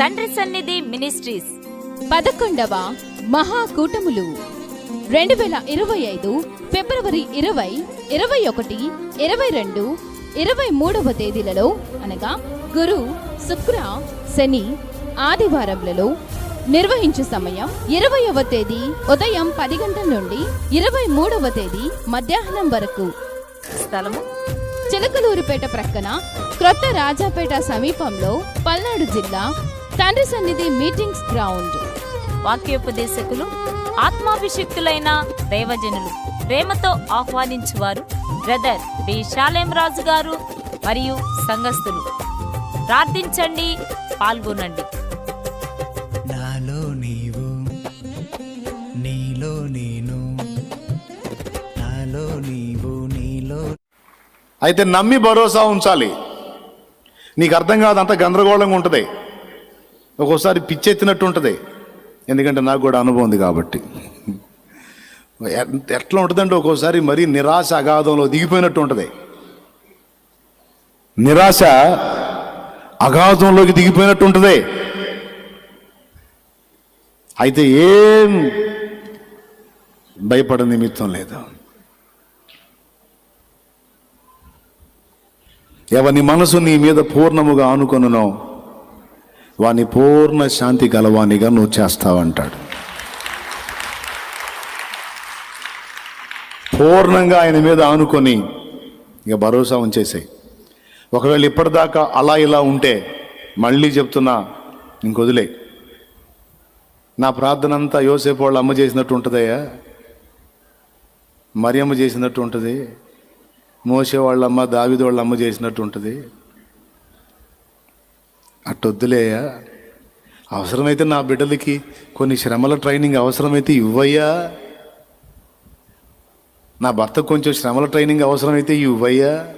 తండ్రి సన్నిధి మినిస్ట్రీస్. పదకొండవ మహాకూటములు. రెండు వేల ఇరవై ఐదు ఫిబ్రవరి ఇరవై ఇరవై ఒకటి ఇరవై రెండు ఇరవై మూడవ తేదీలలో అనగా గురు శుక్ర శని ఆదివారములలో నిర్వహించు సమయం ఇరవైవ తేదీ ఉదయం పది గంటల నుండి ఇరవై మూడవ తేదీ మధ్యాహ్నం వరకు. స్థలము? చిలకలూరుపేట ప్రక్కన క్రొత్త రాజాపేట సమీపంలో పల్నాడు జిల్లా తండ్రి సన్నిధి మీటింగ్స్ గ్రౌండ్. వాక్యోపదేశకులు ఆత్మాభిషిక్తులైన దైవజనులు ప్రేమతో ఆహ్వానించువారు బ్రదర్ బి. శాలేం రాజు గారు మరియు సంఘస్థులు. ప్రార్థించండి పాల్గొనండి. నాలో నీవు నీలో నేను నాలో నీవు నీలో అయితే నమ్మి భరోసా ఉంచాలి. నీకు అర్థం కాదంతా గందరగోళంగా ఉంటుంది. ఒక్కోసారి పిచ్చెత్తినట్టు ఉంటుంది. ఎందుకంటే నాకు కూడా అనుభవం ఉంది కాబట్టి. ఎట్లా ఉంటుందంటే ఒక్కోసారి మరీ నిరాశ అగాధంలో దిగిపోయినట్టు ఉంటుంది. నిరాశ అగాధంలోకి దిగిపోయినట్టు ఉంటుంది. అయితే ఏం భయపడ నిమిత్తం లేదు. ఎవని మనసు నీ మీద పూర్ణముగా ఆనుకొనునో వాని పూర్ణ శాంతి గలవానిగా నువ్వు చేస్తావంటాడు. పూర్ణంగా ఆయన మీద ఆనుకొని ఇక భరోసా ఉంచేసాయి. ఒకవేళ ఇప్పటిదాకా అలా ఇలా ఉంటే మళ్ళీ చెప్తున్నా ఇంకొదిలే నా ప్రార్థన అంతా యోసేపు వాళ్ళ అమ్మ చేసినట్టు ఉంటుందయ్యా. మరియమ్మ చేసినట్టు ఉంటుంది. మోసే వాళ్ళమ్మ దావిది వాళ్ళ అమ్మ చేసినట్టు ఉంటుంది. అట్టొద్దులేయా అవసరమైతే నా బిడ్డలకి కొన్ని శ్రమల ట్రైనింగ్ అవసరమైతే ఇవ్వయ్యా. నా భర్తకు కొంచెం శ్రమల ట్రైనింగ్ అవసరమైతే ఇవ్వయ్యా.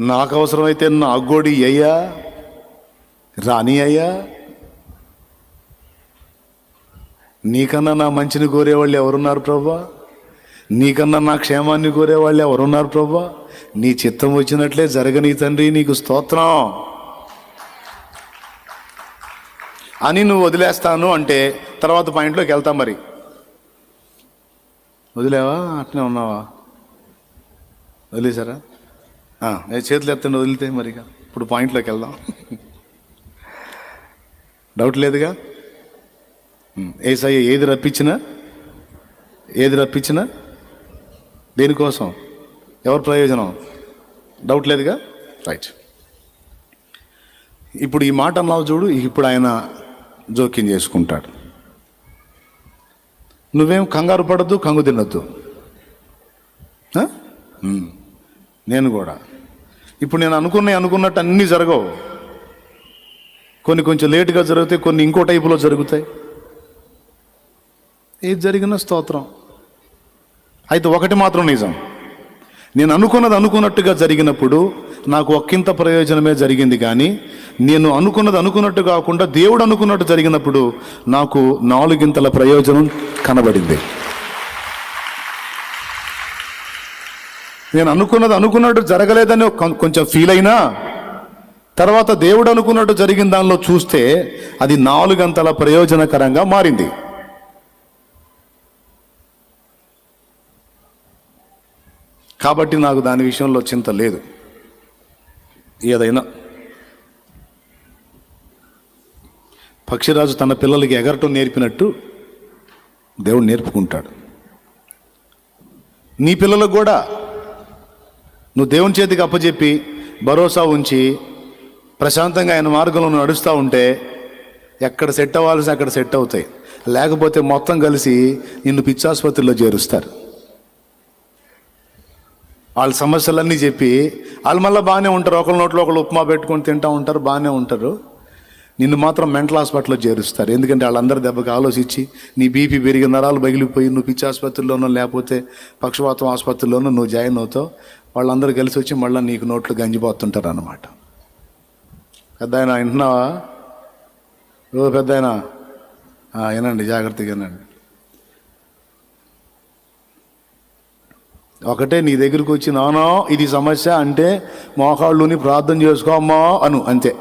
నాకు అవసరమైతే నాకు కూడా అయ్యా రాని అయ్యా. నీకన్నా నా మంచిని కోరేవాళ్ళు ఎవరున్నారు ప్రభా నీకన్నా నా క్షేమాన్ని కోరేవాళ్ళు ఎవరున్నారు ప్రభా నీ చిత్తం వచ్చినట్లే జరగని తండ్రి నీకు స్తోత్రం. అని నువ్వు వదిలేస్తాను అంటే తర్వాత పాయింట్లోకి వెళ్తాం మరి. వదిలేవా? అట్నే ఉన్నావా? వదిలేసారా ఏ చేతులు ఎత్తండి వదిలితే మరి ఇక. ఇప్పుడు పాయింట్లోకి వెళ్దాం. డౌట్ లేదుగా? ఏసయ్య ఏది రప్పించినా? ఏది రప్పించినా? దేనికోసం? ఎవరి ప్రయోజనం? డౌట్ లేదుగా? రైట్ ఇప్పుడు ఈ మాట అన్నావు చూడు ఇప్పుడు ఆయన జోక్యం చేసుకుంటాడు. నువ్వేం కంగారు పడద్దు కంగు తినద్దు. నేను కూడా. ఇప్పుడు నేను అనుకున్నాయి అనుకున్నట్టు అన్నీ జరగవు. కొన్ని కొంచెం లేటుగా జరుగుతాయి కొన్ని ఇంకో టైపులో జరుగుతాయి. ఏది జరిగినా స్తోత్రం. అయితే ఒకటి మాత్రం నిజం. నేను అనుకున్నది అనుకున్నట్టుగా జరిగినప్పుడు నాకు ఒక్కింత ప్రయోజనమే జరిగింది కానీ నేను అనుకున్నది అనుకున్నట్టు కాకుండా దేవుడు అనుకున్నట్టు జరిగినప్పుడు నాకు నాలుగింతల ప్రయోజనం కనబడింది. నేను అనుకున్నది అనుకున్నట్టు జరగలేదని కొంచెం ఫీల్ అయినా తర్వాత దేవుడు అనుకున్నట్టు జరిగిన దానిలో చూస్తే అది నాలుగంతల ప్రయోజనకరంగా మారింది. కాబట్టి నాకు దాని విషయంలో చింత లేదు. ఏదైనా. పక్షిరాజు తన పిల్లలకి ఎగరటం నేర్పినట్టు దేవుడు నేర్పుకుంటాడు. నీ పిల్లలకు కూడా నువ్వు దేవుని చేతికి అప్పచెప్పి భరోసా ఉంచి ప్రశాంతంగా ఆయన మార్గంలో నడుస్తూ ఉంటే ఎక్కడ సెట్ అవ్వాల్సి అక్కడ సెట్ అవుతాయి. లేకపోతే మొత్తం కలిసి నిన్ను పిచ్చాసుపత్రిలో చేరుస్తారు. వాళ్ళ సమస్యలన్నీ చెప్పి వాళ్ళు మళ్ళీ బాగానే ఉంటారు. ఒకళ్ళ నోట్లో ఒకళ్ళు ఉప్మా పెట్టుకొని తింటూ ఉంటారు బాగానే ఉంటారు. నిన్ను మాత్రం మెంటల్ హాస్పిటల్లో చేరుస్తారు. ఎందుకంటే వాళ్ళందరి దెబ్బకి ఆలోచించి నీ బీపీ పెరిగి నరాలు పగిలిపోయి నువ్వు పిచ్చి ఆసుపత్రిలోనో లేకపోతే పక్షవాతం ఆసుపత్రిలోనో నువ్వు జాయిన్ అవుతావు. వాళ్ళందరూ కలిసి వచ్చి మళ్ళీ నీకు నోట్లు గంజిపోతుంటారు అనమాట పెద్ద ఆయన వింటున్నావా? ఓ పెద్ద ఆయన వినండి జాగ్రత్తగా వినండి. ఒకటే నీ దగ్గరికి వచ్చి నానా ఇది సమస్య అంటే మోకాళ్ళుని ప్రార్థన చేసుకో అమ్మా అను అంతే.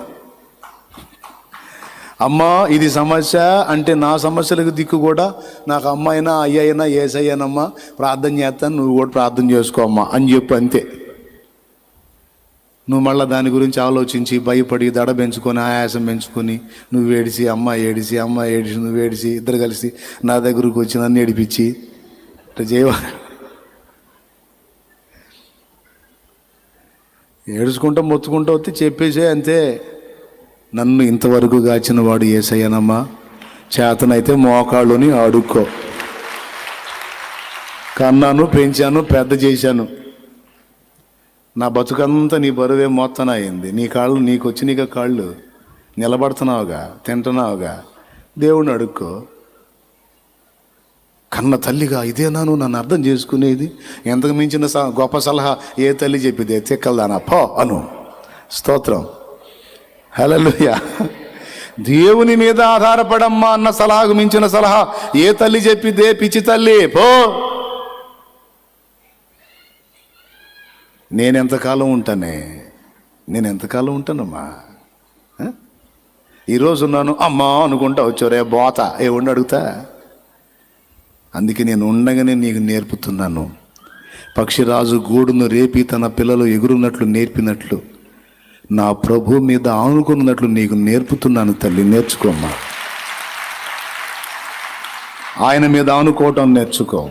అమ్మా ఇది సమస్య అంటే నా సమస్యలకు దిక్కు కూడా నాకు అమ్మ అయినా అయ్య అయినా ఏసయ్యానమ్మా ప్రార్థన చేస్తాను నువ్వు కూడా ప్రార్థన చేసుకో అమ్మా అని చెప్పు అంతే. నువ్వు మళ్ళీ దాని గురించి ఆలోచించి భయపడి దడ పెంచుకొని ఆయాసం పెంచుకొని నువ్వు ఏడిసి అమ్మ ఏడిసి అమ్మ ఏడిసి నువ్వు ఏడిసి ఇద్దరు కలిసి నా దగ్గరకు వచ్చి నన్ను ఏడిపించి ఇట్లా చేయవాలి ఏడుచుకుంటా మొత్తుకుంటా వస్తే చెప్పేసే అంతే. నన్ను ఇంతవరకు గాచిన వాడు ఏసయ్యనమ్మా. చేతనైతే మోకాళ్ళుని ఆడుకో. కన్నాను పెంచాను పెద్ద చేశాను. నా బతుకంతా నీ బరువే మొత్తం అయింది నీ కాళ్ళు నీకు వచ్చి నీకు కాళ్ళు నిలబడుతున్నావుగా తింటున్నావుగా. దేవుణ్ణి అడుక్కో. కన్న తల్లిగా ఇదేనా నువ్వు నన్ను అర్థం చేసుకునేది. ఎంతకు మించిన స- గొప్ప సలహా ఏ తల్లి చెప్పిదే? తిక్కలదానా? పో అను. స్తోత్రం. హలలుయ దేవుని మీద ఆధారపడమ్మా అన్న సలహాకు మించిన సలహా ఏ తల్లి చెప్పిదే? పిచ్చి తల్లి పో. నేనెంతకాలం ఉంటానే? నేను ఎంతకాలం ఉంటానమ్మా ఈరోజు ఉన్నాను అమ్మా అనుకుంటా వచ్చారే బోత. ఏ ఉండి అడుగుతా? అందుకే నేను ఉండగానే నీకు నేర్పుతున్నాను. పక్షిరాజు గూడును రేపి తన పిల్లలు ఎగురున్నట్లు నేర్పినట్లు నా ప్రభు మీద ఆనుకున్నట్లు నీకు నేర్పుతున్నాను తల్లి నేర్చుకోమ్మా ఆయన మీద ఆనుకోవటం నేర్చుకో.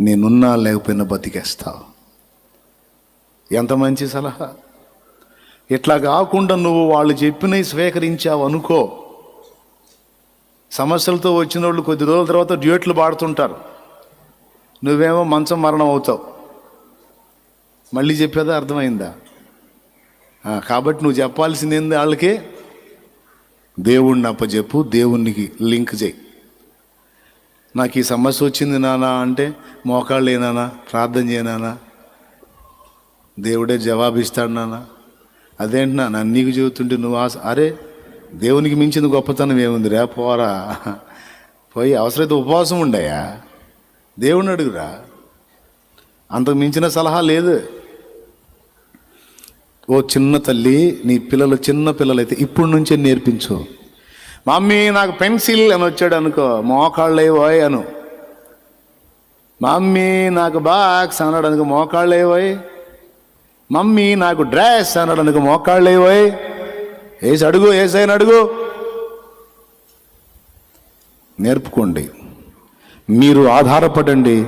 నేనున్నా లేకపోయినా బతికేస్తావు ఎంత మంచి సలహా. ఇట్లా కాకుండా నువ్వు వాళ్ళు చెప్పినవి స్వీకరించావు అనుకో సమస్యలతో వచ్చిన వాళ్ళు కొద్ది రోజుల తర్వాత డ్యూట్లు పాడుతుంటారు. నువ్వేమో మంచం మరణం అవుతావు. మళ్ళీ చెప్పేదా అర్థమైందా? కాబట్టి నువ్వు చెప్పాల్సింది ఏంది వాళ్ళకి? దేవుణ్ణి అప్పచెప్పు దేవునికి లింక్ చేయి. నాకు ఈ సమస్య వచ్చింది నానా అంటే మోకాళ్ళు ఏనానా ప్రార్థన చేయనానా దేవుడే జవాబిస్తాడు నాన్న అదేంటి నాన్న నీకు చెబుతుంటే నువ్వు ఆశ అరే దేవునికి మించిన గొప్పతనం ఏముంది? రా పోరా. పోయి అవసరమైతే ఉపవాసం ఉండయా దేవుణ్ణి అడుగురా. అంతకు మించిన సలహా లేదు. ఓ చిన్న తల్లి నీ పిల్లలు చిన్న పిల్లలైతే ఇప్పటి నుంచే నేర్పించు. మమ్మీ నాకు పెన్సిల్ అని వచ్చాడు అనుకో మోకాళ్ళేవోయ్ అను. మమ్మీ నాకు బాక్స్ అన్నాడు అనుకో మోకాళ్ళేవోయ్ మమ్మీ నాకు డ్రెస్ అన్నాడు అనుకో మోకాళ్ళేవోయ్ వేసి అడుగు ఏసైనా అడుగు. నేర్పుకోండి. మీరు ఆధారపడండి.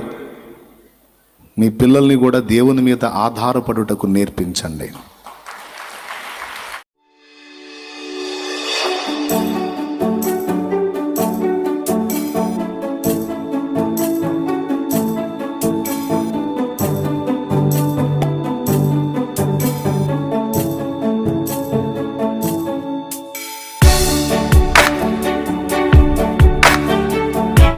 మీ పిల్లల్ని కూడా దేవుని మీద ఆధారపడుటకు నేర్పించండి.